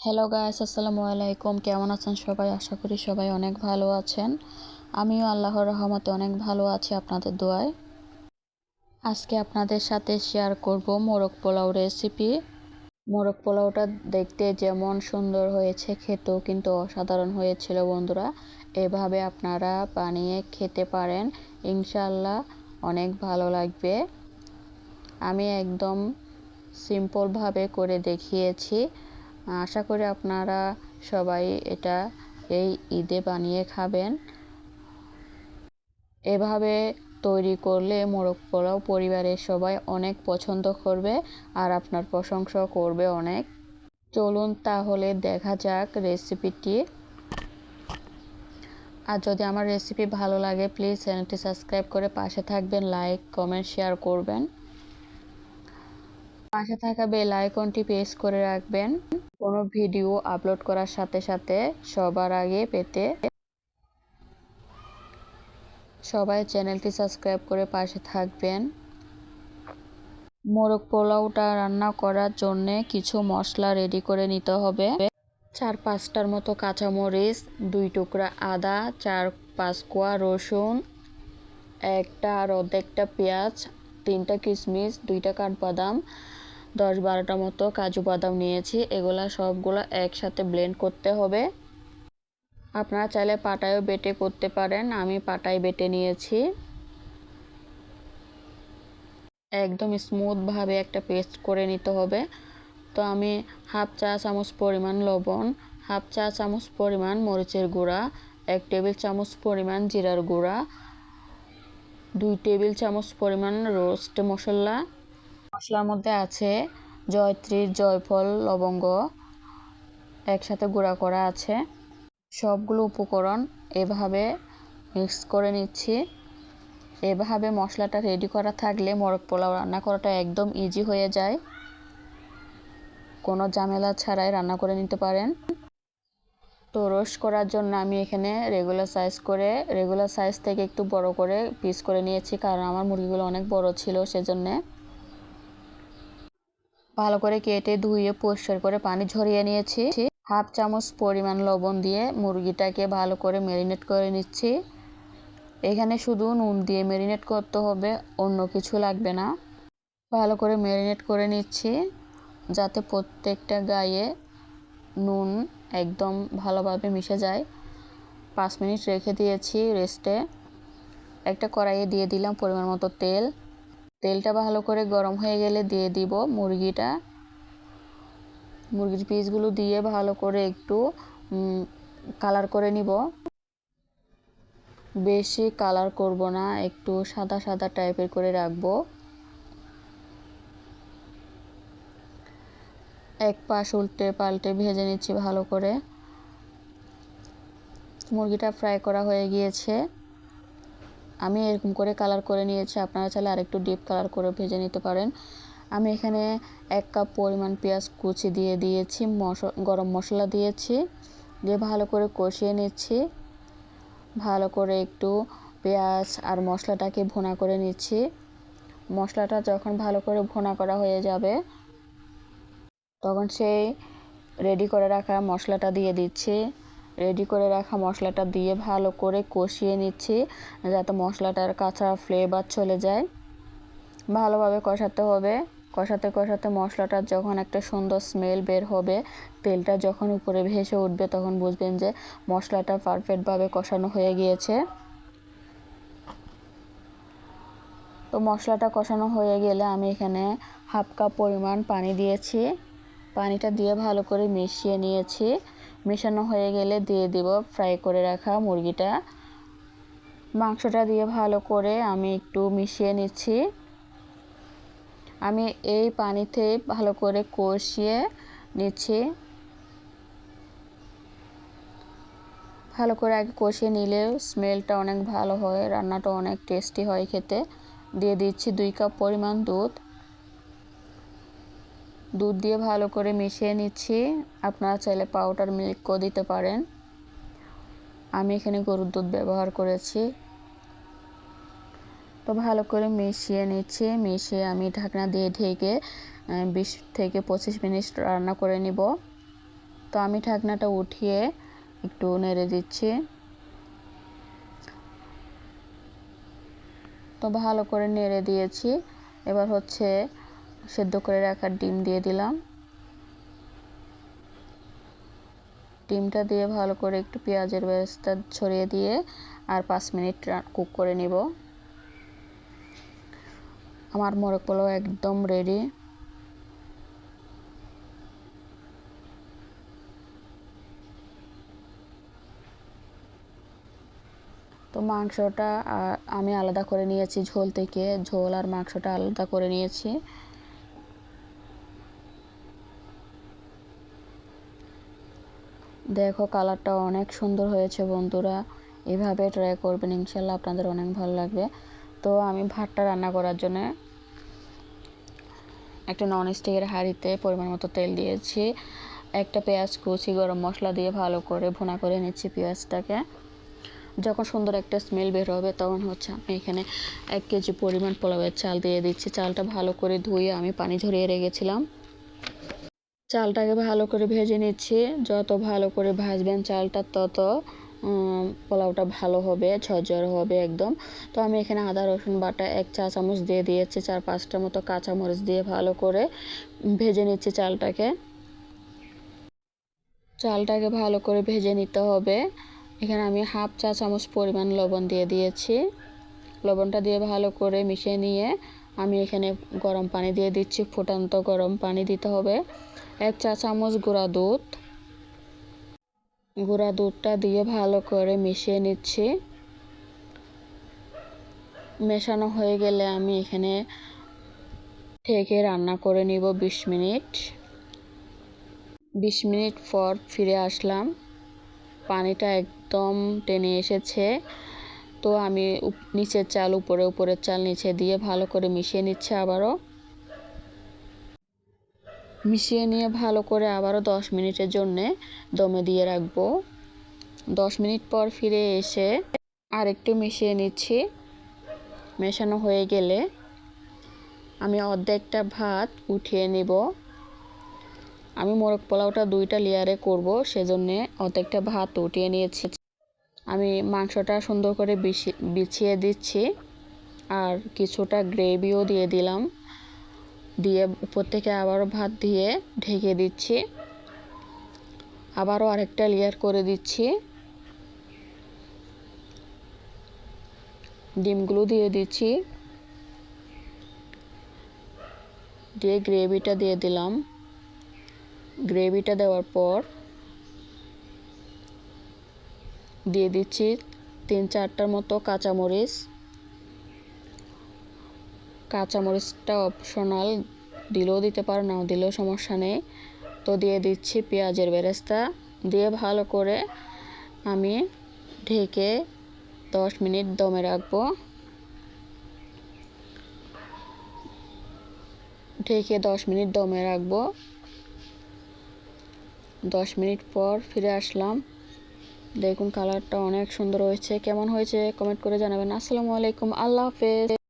Hello guys আসসালামু আলাইকুম। কেমন আছেন সবাই? আশা করি সবাই অনেক ভালো আছেন। আমিও আল্লাহর রহমতে অনেক ভালো আছি আপনাদের দোয়ায়। আজকে আপনাদের সাথে শেয়ার করব মোরগ পোলাও রেসিপি মোরগ পোলাওটা দেখতে যেমন সুন্দর হয়েছে, খেতেও কিন্তু অসাধারণ হয়েছিল, বন্ধুরা। এভাবে আপনারা বানিয়ে খেতে পারেন। ইনশাল্লাহ অনেক ভালো লাগবে। আমি একদম সিম্পলভাবে করে দেখিয়েছি। আশা করি আপনারা সবাই এটা এই ঈদে বানিয়ে খাবেন। এভাবে তৈরি করলে মোরগ পোলাও পরিবারের সবাই অনেক পছন্দ করবে আর আপনার প্রশংসাও করবে অনেক। চলুন তাহলে দেখা যাক রেসিপিটি। আর যদি আমার রেসিপি ভালো লাগে, প্লিজ চ্যানেলটি সাবস্ক্রাইব করে পাশে থাকবেন, লাইক, কমেন্ট, শেয়ার করবেন। পাশে থাকা বেল আইকনটি প্রেস করে রাখবেন। কোনো ভিডিও আপলোড করার সাথে সাথে সবার আগে পেতে সবাই চ্যানেলটি সাবস্ক্রাইব করে পাশে থাকবেন। মোরগ পোলাওটা রান্না করার জন্যে কিছু মশলা রেডি করে নিতে হবে। চার পাঁচটার মতো কাঁচামরিচ, দুই টুকরা আদা, চার পাঁচ কোয়া রসুন, একটা আর অর্ধেকটা পেঁয়াজ, তিনটা কিশমিশ দুইটা কাঠবাদাম দশ বারোটা মতো কাজু বাদাম নিয়েছি, এগুলা সবগুলো একসাথে ব্লেন্ড করতে হবে। আপনারা চাইলে পাটায়ও বেটে করতে পারেন, আমি পাটায় বেটে নিয়েছি। একদম স্মুথভাবে একটা পেস্ট করে নিতে হবে। তো আমি হাফ চা চামচ পরিমাণ লবণ, হাফ চা চামচ পরিমাণ মরিচের গুঁড়া, এক টেবিল চামচ পরিমাণ জিরার গুঁড়া, দুই টেবিল চামচ পরিমাণ রোস্ট মশলা মশলার মধ্যে আছে জয়ত্রীর জয়ফল, লবঙ্গ। একসাথে গুঁড়া করা আছে। সবগুলো উপকরণ এভাবে মিক্স করে নিচ্ছি। এভাবে মশলাটা রেডি করা থাকলে মোরগ পোলাও রান্না করাটা একদম ইজি হয়ে যায়। কোনো ঝামেলা ছাড়াই রান্না করে নিতে পারেন। তো রোস্ট করার জন্য আমি এখানে রেগুলার সাইজ করে রেগুলার সাইজ থেকে একটু বড় করে পিস করে নিয়েছি, কারণ আমার মুরগিগুলো অনেক বড় ছিল সেজন্যে। ভালো করে কেটে ধুয়ে পরিষ্কার করে পানি ঝরিয়ে নিয়েছি। হাফ চামচ পরিমাণ লবণ দিয়ে মুরগিটাকে ভালো করে ম্যারিনেট করে নিচ্ছি। এখানে শুধু নুন দিয়ে ম্যারিনেট করতে হবে, অন্য কিছু লাগবে না। ভালো করে ম্যারিনেট করে নিচ্ছি, যাতে প্রত্যেকটা গায়ে নুন একদম ভালোভাবে মিশে যায়। পাঁচ মিনিট রেখে দিয়েছি রেস্টে একটা কড়াইয়ে দিয়ে দিলাম পরিমাণ মতো তেল। তেলটা ভালো করে গরম হয়ে গেলে দিয়ে দিব মুরগিটা। মুরগির পিসগুলো দিয়ে ভালো করে একটু কালার করে নিব। বেশি কালার করব না, একটু সাদা সাদা টাইপের করে রাখব। এক পাশ উল্টে পাল্টে ভেজে নিচ্ছি ভালো করে। মুরগিটা ফ্রাই করা হয়ে গিয়েছে। আমি এরকম করে কালার করে নিয়েছি। আপনারা চাইলে আরেকটু ডিপ কালার করে ভেজে নিতে পারেন। আমি এখানে এক কাপ পরিমাণ পেঁয়াজ কুচি দিয়ে দিয়েছি, মশ, গরম মশলা দিয়েছি, দিয়ে ভালো করে কষিয়ে নিচ্ছি। ভালো করে একটু পেঁয়াজ আর মশলাটাকে ভোনা করে নিচ্ছি। মশলাটা যখন ভালো করে ভোনা করা হয়ে যাবে, তখন সেই রেডি করে রাখা মশলাটা দিয়ে দিচ্ছি। রেডি করে রাখা মশলাটা দিয়ে ভালো করে কষিয়ে নিচ্ছি, যাতে মশলাটার কাঁচা ফ্লেভার চলে যায়। ভালোভাবে কষাতে হবে। কষাতে কষাতে মশলাটার যখন একটা সুন্দর স্মেল বের হবে, তেলটা যখন উপরে ভেসে উঠবে তখন বুঝবেন যে মশলাটা পারফেক্টভাবে কষানো হয়ে গিয়েছে। তো মশলাটা কষানো হয়ে গেলে আমি এখানে হাফ কাপ পরিমাণ পানি দিয়েছি। পানিটা দিয়ে ভালো করে মিশিয়ে নিয়েছি। মেশানো হয়ে গেলে দিয়ে দিব ফ্রাই করে রাখা মুরগিটা। মাংসটা দিয়ে ভালো করে আমি একটু মিশিয়ে নিচ্ছি। আমি এই পানিতে ভালো করে কষিয়ে নিচ্ছি। ভালো করে আগে কষিয়ে নিলে স্মেলটা অনেক ভালো হয়, রান্নাটা অনেক টেস্টি হয় খেতে। দিয়ে দিচ্ছি দুই কাপ পরিমাণ দুধ। দুধ দিয়ে ভালো করে মিশিয়ে নিচ্ছি। আপনারা চাইলে পাউডার মিল্কও দিতে পারেন। আমি এখানে গরুর দুধ ব্যবহার করেছি। তো ভালো করে মিশিয়ে নিচ্ছি। মিশিয়ে আমি ঢাকনা দিয়ে ঢেকে বিশ থেকে পঁচিশ মিনিট রান্না করে নিব। তো আমি ঢাকনাটা উঠিয়ে একটু নেড়ে দিচ্ছি। তো ভালো করে নেড়ে দিয়েছি। এবার হচ্ছে সেদ্ধ করে রাখা ডিম দিয়ে দিলাম। ডিমটা দিয়ে ভালো করে একটু পেঁয়াজের ব্যবস্থা ছড়িয়ে দিয়ে আর পাঁচ মিনিট কুক করে নিব। আমার মোরগ পোলাও একদম রেডি তো মাংসটা আমি আলাদা করে নিয়েছি ঝোল থেকে। ঝোল আর মাংসটা আলাদা করে নিয়েছি। দেখো কালারটা অনেক সুন্দর হয়েছে বন্ধুরা। এভাবে ট্রাই করবেন, ইনশাল্লাহ আপনাদের অনেক ভালো লাগবে। তো আমি ভাতটা রান্না করার জন্য একটা নন স্টিকের হাঁড়িতে পরিমাণ মতো তেল দিয়েছি। একটা পেঁয়াজ কুচি, গরম মশলা দিয়ে ভালো করে ভুনা করে নিচ্ছি পেঁয়াজটাকে। যখন সুন্দর একটা স্মেল বের হবে, তখন হচ্ছে আমি এখানে এক কেজি পরিমাণ পোলাওয়ের চাল দিয়ে দিচ্ছি। চালটা ভালো করে ধুয়ে আমি পানি ঝরিয়ে রেখেছিলাম। চালটাকে ভালো করে ভেজে নিচ্ছি। যত ভালো করে ভাজবেন চালটা, তত পোলাওটা ভালো হবে, ঝরঝর হবে একদম। তো আমি এখানে আদা, রসুন, বাটা এক চা চামচ দিয়ে দিয়েছি, চার পাঁচটা মতো কাঁচামরিচ দিয়ে ভালো করে ভেজে নিচ্ছি চালটাকে। চালটাকে ভালো করে ভেজে নিতে হবে। এখানে আমি হাফ চা চামচ পরিমাণ লবণ দিয়ে দিয়েছি। লবণটা দিয়ে ভালো করে মিশিয়ে নিয়ে আমি এখানে গরম পানি দিয়ে দিচ্ছি। ফুটান্ত গরম পানি দিতে হবে। এক চা চামচ গুঁড়া দুধ। গুঁড়া দুধটা দিয়ে ভালো করে মিশিয়ে নিচ্ছি। মেশানো হয়ে গেলে আমি এখানে থেকে রান্না করে নিব বিশ মিনিট। বিশ মিনিট পর ফিরে আসলাম। পানিটা একদম টেনে এসেছে। তো আমি নিচের চাল উপরে, উপরের চাল নিচে দিয়ে ভালো করে মিশিয়ে নিচ্ছে আবারও। মিশিয়ে নিয়ে ভালো করে আবারও দশ মিনিটের জন্যে দমে দিয়ে রাখব। দশ মিনিট পর ফিরে এসে আর একটু মিশিয়ে নিচ্ছি। মেশানো হয়ে গেলে আমি অর্ধেকটা ভাত উঠিয়ে নিব। আমি মোরগ পোলাওটা দুইটা লেয়ারে করব, সেজন্যে অর্ধেকটা ভাত উঠিয়ে নিয়েছি। আমি মাংসটা সুন্দর করে বিছিয়ে দিচ্ছি। আর কিছুটা গ্রেভিও দিয়ে দিলাম। দিয়ে উপর থেকে আবারও ভাত দিয়ে ঢেকে দিচ্ছি। আবারও আরেকটা লেয়ার করে দিচ্ছি। ডিমগুলো দিয়ে দিচ্ছি। দিয়ে গ্রেভিটা দিয়ে দিলাম। গ্রেভিটা দেওয়ার পর দিয়ে দিচ্ছি তিন চারটার মতো কাঁচামরিচ। কাঁচামরিচটা অপশনাল দিলেও দিতে পারো, নাও দিলেও সমস্যা নেই। তো দিয়ে দিচ্ছি পেঁয়াজের বেরেস্তা। দিয়ে ভালো করে আমি ঢেকে দশ মিনিট দমে রাখব। ঢেকে দশ মিনিট দমে রাখব। দশ মিনিট পর ফিরে আসলাম। দেখুন কালারটা অনেক সুন্দর হয়েছে। কেমন হয়েছে? কমেন্ট করে জানাবেন। আসসালামু আলাইকুম। আল্লাহ হাফেজ।